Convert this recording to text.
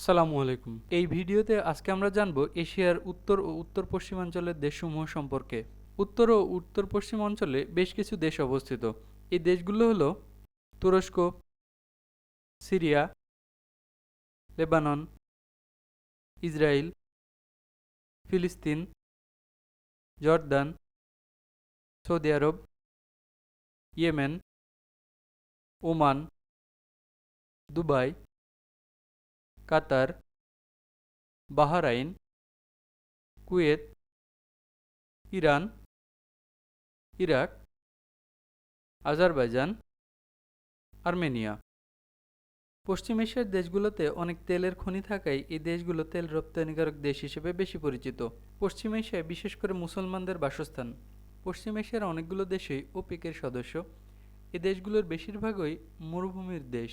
আসসালামু আলাইকুম। এই ভিডিওতে আজকে আমরা জানব এশিয়ার উত্তর ও উত্তর পশ্চিমাঞ্চলের দেশসমূহ সম্পর্কে। উত্তর ও উত্তর পশ্চিম অঞ্চলে বেশ কিছু দেশ অবস্থিত। এই দেশগুলো হলো তুরস্ক, সিরিয়া, লেবানন ইসরায়েল ফিলিস্তিন, Jordan, Saudi Arab, Yemen, Oman, Dubai Qatar, Bahrain, Kuwait, Iran, Iraq, Azerbaijan, Armenia. পশ্চিম এশিয়ার দেশগুলোতে অনেক তেলের খনি থাকায় এই দেশগুলো তেল রপ্তানিকারক দেশ হিসেবে বেশি পরিচিত। পশ্চিম এশিয়ায় বিশেষ করে মুসলমানদের বাসস্থান। পশ্চিম এশিয়ার অনেকগুলো দেশই ওপেকের সদস্য। এ দেশগুলোর বেশিরভাগই মরুভূমির দেশ।